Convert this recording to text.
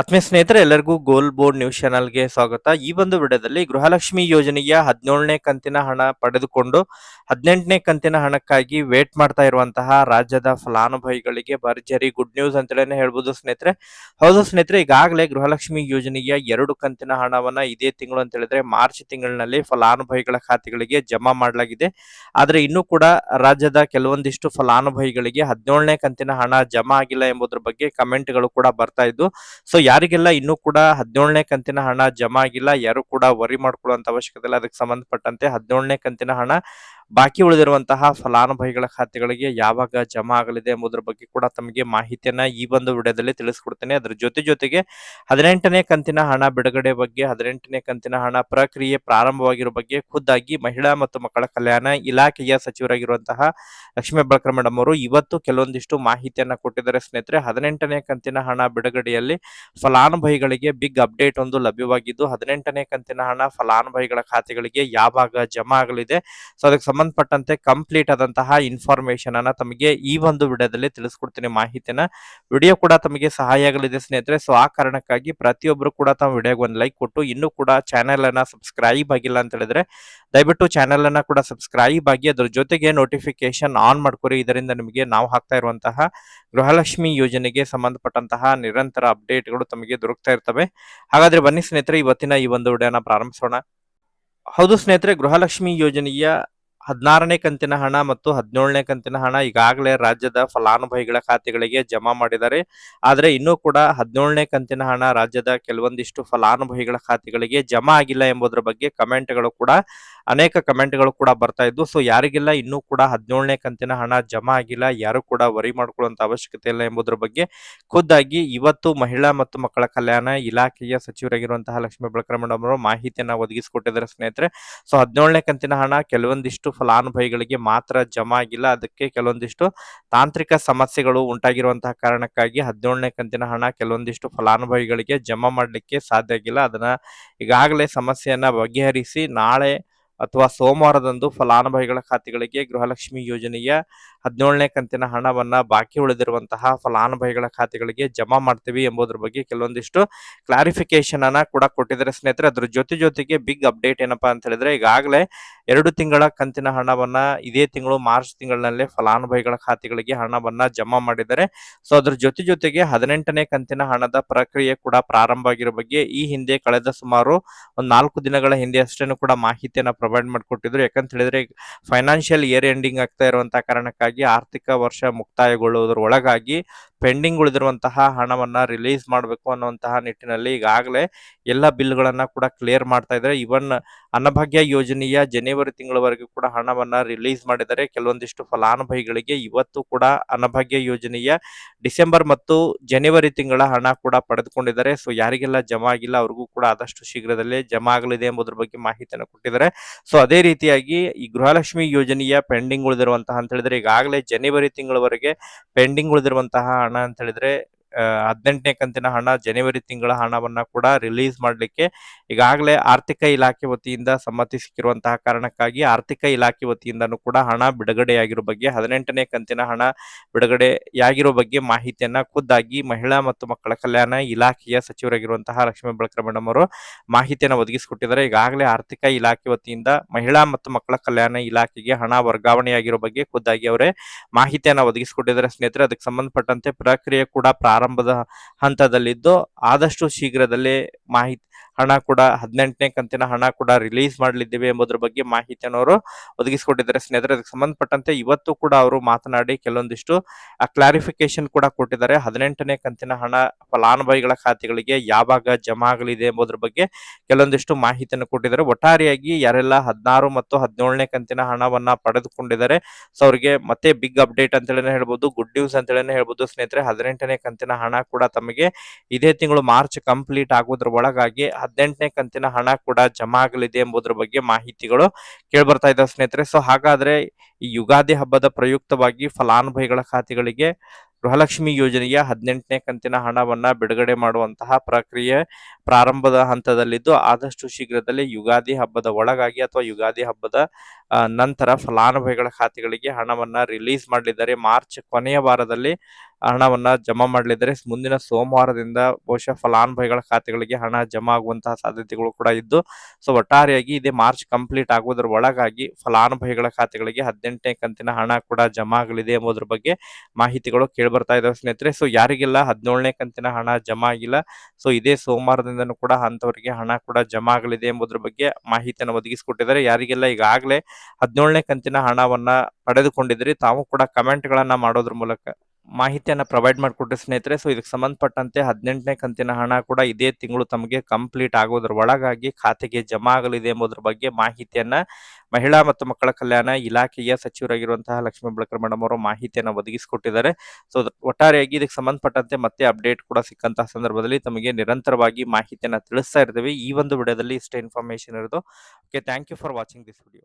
ಆತ್ಮೀಯ ಸ್ನೇಹಿತರೆ, ಎಲ್ಲರಿಗೂ ಗೋಲ್ ಬೋರ್ಡ್ ನ್ಯೂಸ್ ಚಾನಲ್ಗೆ ಸ್ವಾಗತ. ಈ ಒಂದು ವಿಡಿಯೋದಲ್ಲಿ ಗೃಹಲಕ್ಷ್ಮಿ ಯೋಜನೆಯ ಹದಿನೇಳನೇ ಕಂತಿನ ಹಣ ಪಡೆದುಕೊಂಡು ಹದಿನೆಂಟನೇ ಕಂತಿನ ಹಣಕ್ಕಾಗಿ ವೇಟ್ ಮಾಡ್ತಾ ಇರುವಂತಹ ರಾಜ್ಯದ ಫಲಾನುಭವಿಗಳಿಗೆ ಭರ್ಜರಿ ಗುಡ್ ನ್ಯೂಸ್ ಅಂತೇಳಿ ಹೇಳ್ಬೋದು ಸ್ನೇಹಿತರೆ. ಹೌದು ಸ್ನೇಹಿತರೆ, ಈಗಾಗಲೇ ಗೃಹಲಕ್ಷ್ಮಿ ಯೋಜನೆಯ ಎರಡು ಕಂತಿನ ಹಣವನ್ನ ಇದೇ ತಿಂಗಳು ಅಂತ ಹೇಳಿದ್ರೆ ಮಾರ್ಚ್ ತಿಂಗಳಿನಲ್ಲಿ ಫಲಾನುಭವಿಗಳ ಖಾತೆಗಳಿಗೆ ಜಮಾ ಮಾಡಲಾಗಿದೆ. ಆದರೆ ಇನ್ನೂ ಕೂಡ ರಾಜ್ಯದ ಕೆಲವೊಂದಿಷ್ಟು ಫಲಾನುಭವಿಗಳಿಗೆ ಹದಿನೇಳನೇ ಕಂತಿನ ಹಣ ಜಮಾ ಆಗಿಲ್ಲ ಎಂಬುದರ ಬಗ್ಗೆ ಕಮೆಂಟ್ಗಳು ಕೂಡ ಬರ್ತಾ ಇದ್ದು ಸೊ ಯಾರಿಗೆಲ್ಲ ಇನ್ನೂ ಕೂಡ ಹದಿನೇಳನೇ ಕಂತಿನ ಹಣ ಜಮಾ ಆಗಿಲ್ಲ, ಯಾರು ಕೂಡ ವರಿ ಮಾಡ್ಕೊಳ್ಳುವಂತ ಅವಶ್ಯಕತೆ ಇಲ್ಲ. ಅದಕ್ಕೆ ಸಂಬಂಧಪಟ್ಟಂತೆ ಹದಿನೇಳನೇ ಕಂತಿನ ಹಣ ಬಾಕಿ ಉಳಿದಿರುವಂತಹ ಫಲಾನುಭವಿಗಳ ಖಾತೆಗಳಿಗೆ ಯಾವಾಗ ಜಮಾ ಆಗಲಿದೆ ಎಂಬುದರ ಬಗ್ಗೆ ಕೂಡ ತಮಗೆ ಮಾಹಿತಿಯನ್ನ ಈ ಒಂದು ವಿಡಿಯೋದಲ್ಲಿ ತಿಳಿಸ್ಕೊಡ್ತೇನೆ. ಅದರ ಜೊತೆ ಜೊತೆಗೆ ಹದಿನೆಂಟನೇ ಕಂತಿನ ಹಣ ಬಿಡುಗಡೆ ಬಗ್ಗೆ, ಹದಿನೆಂಟನೇ ಕಂತಿನ ಹಣ ಪ್ರಕ್ರಿಯೆ ಪ್ರಾರಂಭವಾಗಿರುವ ಬಗ್ಗೆ ಖುದ್ದಾಗಿ ಮಹಿಳಾ ಮತ್ತು ಮಕ್ಕಳ ಕಲ್ಯಾಣ ಇಲಾಖೆಯ ಸಚಿವರಾಗಿರುವಂತಹ ಲಕ್ಷ್ಮೀ ಬಳಕರ ಮೇಡಮ್ ಅವರು ಇವತ್ತು ಕೆಲವೊಂದಿಷ್ಟು ಮಾಹಿತಿಯನ್ನ ಕೊಟ್ಟಿದ್ದಾರೆ. ಸ್ನೇಹಿತರೆ, ಹದಿನೆಂಟನೇ ಕಂತಿನ ಹಣ ಬಿಡುಗಡೆಯಲ್ಲಿ ಫಲಾನುಭವಿಗಳಿಗೆ ಬಿಗ್ ಅಪ್ಡೇಟ್ ಒಂದು ಲಭ್ಯವಾಗಿದ್ದು, ಹದಿನೆಂಟನೇ ಕಂತಿನ ಹಣ ಫಲಾನುಭವಿಗಳ ಖಾತೆಗಳಿಗೆ ಯಾವಾಗ ಜಮಾ ಆಗಲಿದೆ? ಸೊ, ಅದಕ್ಕೆ ಸಂಬಂಧಪಟ್ಟಂತೆ ಕಂಪ್ಲೀಟ್ ಆದಂತಹ ಇನ್ಫಾರ್ಮೇಶನ್ ಅನ್ನ ತಮಗೆ ಈ ಒಂದು ವಿಡಿಯೋದಲ್ಲಿ ತಿಳಿಸ್ಕೊಡ್ತೀನಿ ಮಾಹಿತಿನ. ವಿಡಿಯೋ ಕೂಡ ತಮಗೆ ಸಹಾಯ ಆಗಲಿದೆ ಸ್ನೇಹಿತರೆ. ಸೊ ಆ ಕಾರಣಕ್ಕಾಗಿ ಪ್ರತಿಯೊಬ್ಬರು ಕೂಡ ತಮ್ಮ ವಿಡಿಯೋಗೆ ಒಂದು ಲೈಕ್ ಕೊಟ್ಟು, ಇನ್ನೂ ಕೂಡ ಚಾನೆಲ್ ಅನ್ನ ಸಬ್ಸ್ಕ್ರೈಬ್ ಆಗಿಲ್ಲ ಅಂತ ಹೇಳಿದ್ರೆ, ದಯವಿಟ್ಟು ಚಾನೆಲ್ ಅನ್ನ ಕೂಡ ಸಬ್ಸ್ಕ್ರೈಬ್ ಆಗಿ ಅದ್ರ ಜೊತೆಗೆ ನೋಟಿಫಿಕೇಶನ್ ಆನ್ ಮಾಡ್ಕೊರಿ. ಇದರಿಂದ ನಿಮಗೆ ನಾವು ಹಾಕ್ತಾ ಇರುವಂತಹ ಗೃಹಲಕ್ಷ್ಮಿ ಯೋಜನೆಗೆ ಸಂಬಂಧಪಟ್ಟಂತಹ ನಿರಂತರ ಅಪ್ಡೇಟ್ಗಳು ತಮಗೆ ದೊರಕ್ತಾ ಇರ್ತವೆ. ಹಾಗಾದ್ರೆ ಬನ್ನಿ ಸ್ನೇಹಿತರೆ, ಇವತ್ತಿನ ಈ ಒಂದು ವಿಡಿಯೋನ ಪ್ರಾರಂಭಿಸೋಣ. ಹೌದು ಸ್ನೇಹಿತರೆ, ಗೃಹಲಕ್ಷ್ಮಿ ಯೋಜನೆಯ ಹದಿನಾರನೇ ಕಂತಿನ ಹಣ ಮತ್ತು ಹದಿನೇಳನೇ ಕಂತಿನ ಹಣ ಈಗಾಗಲೇ ರಾಜ್ಯದ ಫಲಾನುಭವಿಗಳ ಖಾತೆಗಳಿಗೆ ಜಮಾ ಮಾಡಿದ್ದಾರೆ. ಆದರೆ ಇನ್ನೂ ಕೂಡ ಹದಿನೇಳನೇ ಕಂತಿನ ಹಣ ರಾಜ್ಯದ ಕೆಲವೊಂದಿಷ್ಟು ಫಲಾನುಭವಿಗಳ ಖಾತೆಗಳಿಗೆ ಜಮಾ ಆಗಿಲ್ಲ ಎಂಬುದರ ಬಗ್ಗೆ ಕಮೆಂಟ್ಗಳು ಕೂಡ ಅನೇಕ ಕಮೆಂಟ್ಗಳು ಕೂಡ ಬರ್ತಾ ಇದ್ದು, ಸೊ ಯಾರಿಗೆಲ್ಲ, ಇನ್ನೂ ಕೂಡ ಹದಿನೇಳನೇ ಕಂತಿನ ಹಣ ಜಮಾ ಆಗಿಲ್ಲ, ಯಾರು ಕೂಡ ವರಿ ಮಾಡ್ಕೊಳ್ಳುವಂತ ಅವಶ್ಯಕತೆ ಇಲ್ಲ ಎಂಬುದರ ಬಗ್ಗೆ ಖುದ್ದಾಗಿ ಇವತ್ತು ಮಹಿಳಾ ಮತ್ತು ಮಕ್ಕಳ ಕಲ್ಯಾಣ ಇಲಾಖೆಯ ಸಚಿವರಾಗಿರುವಂತಹ ಲಕ್ಷ್ಮೀ ಬೆಳಕರ ಮೇಡಮ್ ಅವರು ಮಾಹಿತಿಯನ್ನ ಒದಗಿಸಿಕೊಟ್ಟಿದ್ದಾರೆ ಸ್ನೇಹಿತರೆ. ಸೊ ಹದಿನೇಳನೇ ಕಂತಿನ ಹಣ ಕೆಲವೊಂದಿಷ್ಟು ಫಲಾನುಭವಿಗಳಿಗೆ ಮಾತ್ರ ಜಮಾ ಆಗಿಲ್ಲ, ಅದಕ್ಕೆ ಕೆಲವೊಂದಿಷ್ಟು ತಾಂತ್ರಿಕ ಸಮಸ್ಯೆಗಳು ಉಂಟಾಗಿರುವಂತಹ ಕಾರಣಕ್ಕಾಗಿ ಹದಿನೇಳನೇ ಕಂತಿನ ಹಣ ಕೆಲವೊಂದಿಷ್ಟು ಫಲಾನುಭವಿಗಳಿಗೆ ಜಮಾ ಮಾಡಲಿಕ್ಕೆ ಸಾಧ್ಯ ಆಗಿಲ್ಲ. ಅದನ್ನ ಈಗಾಗಲೇ ಸಮಸ್ಯೆಯನ್ನ ಬಗೆಹರಿಸಿ ನಾಳೆ ಅಥವಾ ಸೋಮವಾರದಂದು ಫಲಾನುಭವಿಗಳ ಖಾತೆಗಳಿಗೆ ಗೃಹಲಕ್ಷ್ಮಿ ಯೋಜನೆಯ ಹದಿನೇಳನೇ ಕಂತಿನ ಹಣವನ್ನ ಬಾಕಿ ಉಳಿದಿರುವಂತಹ ಫಲಾನುಭವಿಗಳ ಖಾತೆಗಳಿಗೆ ಜಮಾ ಮಾಡ್ತೀವಿ ಎಂಬುದರ ಬಗ್ಗೆ ಕೆಲವೊಂದಿಷ್ಟು ಕ್ಲಾರಿಫಿಕೇಶನ್ ಅನ್ನ ಕೂಡ ಕೊಟ್ಟಿದ್ದಾರೆ ಸ್ನೇಹಿತರೆ. ಅದ್ರ ಜೊತೆ ಜೊತೆಗೆ ಬಿಗ್ ಅಪ್ಡೇಟ್ ಏನಪ್ಪಾ ಅಂತ ಹೇಳಿದ್ರೆ ಈಗಾಗಲೇ ಎರಡು ತಿಂಗಳ ಕಂತಿನ ಹಣವನ್ನ ಇದೇ ತಿಂಗಳು ಮಾರ್ಚ್ ತಿಂಗಳಿನಲ್ಲೇ ಫಲಾನುಭವಿಗಳ ಖಾತೆಗಳಿಗೆ ಹಣವನ್ನ ಜಮಾ ಮಾಡಿದ್ದಾರೆ. ಸೊ ಅದ್ರ ಜೊತೆ ಜೊತೆಗೆ ಹದಿನೆಂಟನೇ ಕಂತಿನ ಹಣದ ಪ್ರಕ್ರಿಯೆ ಕೂಡ ಪ್ರಾರಂಭ ಆಗಿರೋ ಬಗ್ಗೆ ಈ ಹಿಂದೆ ಕಳೆದ ಸುಮಾರು ಒಂದ್ ನಾಲ್ಕು ದಿನಗಳ ಹಿಂದೆ ಅಷ್ಟೇನು ಕೂಡ ಮಾಹಿತಿಯನ್ನ ಪ್ರೊವೈಡ್ ಮಾಡಿಕೊಟ್ಟಿದ್ರು. ಯಾಕಂತ ಹೇಳಿದ್ರೆ ಫೈನಾನ್ಷಿಯಲ್ ಇಯರ್ ಎಂಡಿಂಗ್ ಆಗ್ತಾ ಇರುವಂತಹ ಕಾರಣಕ್ಕಾಗಿ ಆರ್ಥಿಕ ವರ್ಷ ಮುಕ್ತಾಯಗೊಳ್ಳುವುದರ ಒಳಗಾಗಿ ಪೆಂಡಿಂಗ್ ಉಳಿದಿರುವಂತಹ ಹಣವನ್ನ ರಿಲೀಸ್ ಮಾಡಬೇಕು ಅನ್ನುವಂತಹ ನಿಟ್ಟಿನಲ್ಲಿ ಈಗಾಗಲೇ ಎಲ್ಲ ಬಿಲ್ಗಳನ್ನ ಕೂಡ ಕ್ಲಿಯರ್ ಮಾಡ್ತಾ ಇದ್ದಾರೆ. ಇವನ್ ಅನ್ನಭಾಗ್ಯ ಯೋಜನೆಯ ಜನವರಿ ತಿಂಗಳವರೆಗೂ ಕೂಡ ಹಣವನ್ನ ರಿಲೀಸ್ ಮಾಡಿದ್ದಾರೆ. ಕೆಲವೊಂದಿಷ್ಟು ಫಲಾನುಭವಿಗಳಿಗೆ ಇವತ್ತು ಕೂಡ ಅನ್ನಭಾಗ್ಯ ಯೋಜನೆಯ ಡಿಸೆಂಬರ್ ಮತ್ತು ಜನವರಿ ತಿಂಗಳ ಹಣ ಕೂಡ ಪಡೆದುಕೊಂಡಿದ್ದಾರೆ. ಸೊ ಯಾರಿಗೆಲ್ಲ ಜಮಾ ಆಗಿಲ್ಲ, ಅವ್ರಿಗೂ ಕೂಡ ಆದಷ್ಟು ಶೀಘ್ರದಲ್ಲೇ ಜಮಾ ಆಗಲಿದೆ ಎಂಬುದರ ಬಗ್ಗೆ ಮಾಹಿತಿಯನ್ನು ಕೊಟ್ಟಿದ್ದಾರೆ. ಸೊ ಅದೇ ರೀತಿಯಾಗಿ ಈ ಗೃಹಲಕ್ಷ್ಮಿ ಯೋಜನೆಯ ಪೆಂಡಿಂಗ್ ಉಳಿದಿರುವಂತಹ ಅಂತ ಹೇಳಿದ್ರೆ ಈಗಾಗಲೇ ಜನವರಿ ತಿಂಗಳವರೆಗೆ ಪೆಂಡಿಂಗ್ ಉಳಿದಿರುವಂತಹ ಹಣ ಅಂತ ಹೇಳಿದ್ರೆ ಹದಿನೆಂಟನೇ ಕಂತಿನ ಹಣ ಜನವರಿ ತಿಂಗಳ ಹಣವನ್ನ ಕೂಡ ರಿಲೀಸ್ ಮಾಡಲಿಕ್ಕೆ ಈಗಾಗಲೇ ಆರ್ಥಿಕ ಇಲಾಖೆ ವತಿಯಿಂದ ಸಮ್ಮತಿ ಸಿಕ್ಕಿರುವಂತಹ ಕಾರಣಕ್ಕಾಗಿ ಆರ್ಥಿಕ ಇಲಾಖೆ ವತಿಯಿಂದನೂ ಕೂಡ ಹಣ ಬಿಡುಗಡೆಯಾಗಿರೋ ಬಗ್ಗೆ, ಹದಿನೆಂಟನೇ ಕಂತಿನ ಹಣ ಬಿಡುಗಡೆಯಾಗಿರೋ ಬಗ್ಗೆ ಮಾಹಿತಿಯನ್ನ ಖುದ್ದಾಗಿ ಮಹಿಳಾ ಮತ್ತು ಮಕ್ಕಳ ಕಲ್ಯಾಣ ಇಲಾಖೆಯ ಸಚಿವರಾಗಿರುವಂತಹ ಲಕ್ಷ್ಮೀ ಬಳಕರ ಮೇಡಮ್ ಅವರು ಮಾಹಿತಿಯನ್ನು ಒದಗಿಸಿಕೊಟ್ಟಿದ್ದಾರೆ. ಈಗಾಗಲೇ ಆರ್ಥಿಕ ಇಲಾಖೆ ವತಿಯಿಂದ ಮಹಿಳಾ ಮತ್ತು ಮಕ್ಕಳ ಕಲ್ಯಾಣ ಇಲಾಖೆಗೆ ಹಣ ವರ್ಗಾವಣೆಯಾಗಿರೋ ಬಗ್ಗೆ ಖುದ್ದಾಗಿ ಅವರೇ ಮಾಹಿತಿಯನ್ನು ಒದಗಿಸಿಕೊಟ್ಟಿದ್ದಾರೆ. ಸ್ನೇಹಿತರೆ, ಅದಕ್ಕೆ ಸಂಬಂಧಪಟ್ಟಂತೆ ಪ್ರಕ್ರಿಯೆ ಕೂಡ ಪ್ರಾರಂಭದ ಹಂತದಲ್ಲಿದ್ದು, ಆದಷ್ಟು ಶೀಘ್ರದಲ್ಲೇ ಮಾಹಿತಿ ಹಣ ಕೂಡ ಹದಿನೆಂಟನೇ ಕಂತಿನ ಹಣ ಕೂಡ ರಿಲೀಸ್ ಮಾಡಲಿದ್ದೇವೆ ಎಂಬುದರ ಬಗ್ಗೆ ಮಾಹಿತಿಯನ್ನು ಅವರು ಒದಗಿಸಿಕೊಟ್ಟಿದ್ದಾರೆ ಸ್ನೇಹಿತರೆ ಅದಕ್ಕೆ ಸಂಬಂಧಪಟ್ಟಂತೆ ಇವತ್ತು ಕೂಡ ಅವರು ಮಾತನಾಡಿ ಕೆಲವೊಂದಿಷ್ಟು ಕ್ಲಾರಿಫಿಕೇಶನ್ ಕೂಡ ಕೊಟ್ಟಿದ್ದಾರೆ. ಹದಿನೆಂಟನೇ ಕಂತಿನ ಹಣ ಫಲಾನುಭವಿಗಳ ಖಾತೆಗಳಿಗೆ ಯಾವಾಗ ಜಮಾ ಆಗಲಿದೆ ಎಂಬುದರ ಬಗ್ಗೆ ಕೆಲವೊಂದಿಷ್ಟು ಮಾಹಿತಿಯನ್ನು ಕೊಟ್ಟಿದ್ದಾರೆ. ಒಟ್ಟಾರೆಯಾಗಿ ಯಾರೆಲ್ಲ ಹದಿನಾರು ಮತ್ತು ಹದಿನೇಳನೇ ಕಂತಿನ ಹಣವನ್ನ ಪಡೆದುಕೊಂಡಿದ್ದಾರೆ, ಸೊ, ಅವರಿಗೆ ಮತ್ತೆ ಬಿಗ್ ಅಪ್ಡೇಟ್ ಅಂತೇಳಿ ಹೇಳ್ಬೋದು ಗುಡ್ ನ್ಯೂಸ್ ಅಂತೇಳಿ ಹೇಳ್ಬೋದು. ಸ್ನೇಹಿತರೆ, ಹದಿನೆಂಟನೇ ಕಂತಿನ ಹಣ ಕೂಡ ತಮಗೆ ಇದೇ ತಿಂಗಳು ಮಾರ್ಚ್ ಕಂಪ್ಲೀಟ್ ಆಗೋದ್ರ ಒಳಗಾಗಿ ಹದಿನೆಂಟನೇ ಕಂತಿನ ಹಣ ಕೂಡ ಜಮಾ ಆಗಲಿದೆ ಎಂಬುದರ ಬಗ್ಗೆ ಮಾಹಿತಿಗಳು ಕೇಳ್ಬರ್ತಾ ಇದ್ದಾವೆ ಸ್ನೇಹಿತರೆ. ಸೊ ಹಾಗಾದ್ರೆ ಈ ಯುಗಾದಿ ಹಬ್ಬದ ಪ್ರಯುಕ್ತವಾಗಿ ಫಲಾನುಭವಿಗಳ ಖಾತೆಗಳಿಗೆ ಗೃಹಲಕ್ಷ್ಮಿ ಯೋಜನೆಯ ಹದಿನೆಂಟನೇ ಕಂತಿನ ಹಣವನ್ನ ಬಿಡುಗಡೆ ಮಾಡುವಂತಹ ಪ್ರಕ್ರಿಯೆ ಪ್ರಾರಂಭದ ಹಂತದಲ್ಲಿದ್ದು, ಆದಷ್ಟು ಶೀಘ್ರದಲ್ಲಿ ಯುಗಾದಿ ಹಬ್ಬದ ಒಳಗಾಗಿ ಅಥವಾ ಯುಗಾದಿ ಹಬ್ಬದ ನಂತರ ಫಲಾನುಭವಿಗಳ ಖಾತೆಗಳಿಗೆ ಹಣವನ್ನ ರಿಲೀಸ್ ಮಾಡಲಿದ್ದಾರೆ. ಮಾರ್ಚ್ ಕೊನೆಯ ವಾರದಲ್ಲಿ ಹಣವನ್ನ ಜಮಾ ಮಾಡಲಿದ್ದಾರೆ. ಮುಂದಿನ ಸೋಮವಾರದಿಂದ ಬಹುಶಃ ಫಲಾನುಭವಿಗಳ ಖಾತೆಗಳಿಗೆ ಹಣ ಜಮಾ ಆಗುವಂತಹ ಸಾಧ್ಯತೆಗಳು ಕೂಡ ಇದ್ದು, ಸೊ ಒಟ್ಟಾರೆಯಾಗಿ ಇದೇ ಮಾರ್ಚ್ ಕಂಪ್ಲೀಟ್ ಆಗುವುದರ ಒಳಗಾಗಿ ಫಲಾನುಭವಿಗಳ ಖಾತೆಗಳಿಗೆ ಹದಿನೆಂಟನೇ ಕಂತಿನ ಹಣ ಕೂಡ ಜಮಾ ಆಗಲಿದೆ ಎಂಬುದರ ಬಗ್ಗೆ ಮಾಹಿತಿಗಳು ಕೇಳಿ ಬರ್ತಾ ಇದಾವೆ ಸ್ನೇಹಿತರೆ. ಸೊ ಯಾರಿಗೆಲ್ಲ ಹದಿನೇಳನೇ ಕಂತಿನ ಹಣ ಜಮಾ ಆಗಿಲ್ಲ, ಸೊ ಇದೇ ಸೋಮವಾರದಿಂದನೂ ಕೂಡ ಅಂತವರಿಗೆ ಹಣ ಕೂಡ ಜಮಾ ಆಗಲಿದೆ ಎಂಬುದರ ಬಗ್ಗೆ ಮಾಹಿತಿಯನ್ನು ಒದಗಿಸಿಕೊಟ್ಟಿದ್ದಾರೆ. ಯಾರಿಗೆಲ್ಲ ಈಗಾಗಲೇ ಹದಿನೇಳನೇ ಕಂತಿನ ಹಣವನ್ನ ಪಡೆದುಕೊಂಡಿದ್ರೆ ತಾವು ಕೂಡ ಕಮೆಂಟ್ ಗಳನ್ನ ಮಾಡೋದ್ರ ಮೂಲಕ. ಮಾಹಿತಿಯನ್ನ ಪ್ರೊವೈಡ್ ಮಾಡಿಕೊಟ್ರಿ ಸ್ನೇಹಿತರೆ. ಸೊ ಇದಕ್ಕೆ ಸಂಬಂಧಪಟ್ಟಂತೆ ಹದಿನೆಂಟನೇ ಕಂತಿನ ಹಣ ಕೂಡ ಇದೇ ತಿಂಗಳು ತಮಗೆ ಕಂಪ್ಲೀಟ್ ಆಗೋದ್ರ ಒಳಗಾಗಿ ಖಾತೆಗೆ ಜಮಾ ಆಗಲಿದೆ ಎಂಬುದರ ಬಗ್ಗೆ ಮಾಹಿತಿಯನ್ನ ಮಹಿಳಾ ಮತ್ತು ಮಕ್ಕಳ ಕಲ್ಯಾಣ ಇಲಾಖೆಯ ಸಚಿವರಾಗಿರುವಂತಹ ಲಕ್ಷ್ಮೀ ಬಳಕರ್ ಮೇಡಮ್ ಅವರು ಮಾಹಿತಿಯನ್ನು ಒದಗಿಸಿಕೊಟ್ಟಿದ್ದಾರೆ. ಸೊ ಒಟ್ಟಾರೆಯಾಗಿ ಇದಕ್ಕೆ ಸಂಬಂಧಪಟ್ಟಂತೆ ಮತ್ತೆ ಅಪ್ಡೇಟ್ ಕೂಡ ಸಿಕ್ಕಂತಹ ಸಂದರ್ಭದಲ್ಲಿ ತಮಗೆ ನಿರಂತರವಾಗಿ ಮಾಹಿತಿಯನ್ನ ತಿಳಿಸ್ತಾ ಇರ್ತೇವೆ. ಈ ಒಂದು ವಿಡಿಯೋದಲ್ಲಿ ಇಷ್ಟೇ ಇನ್ಫಾರ್ಮೇಶನ್ ಇರೋದು. Okay thank you for watching this video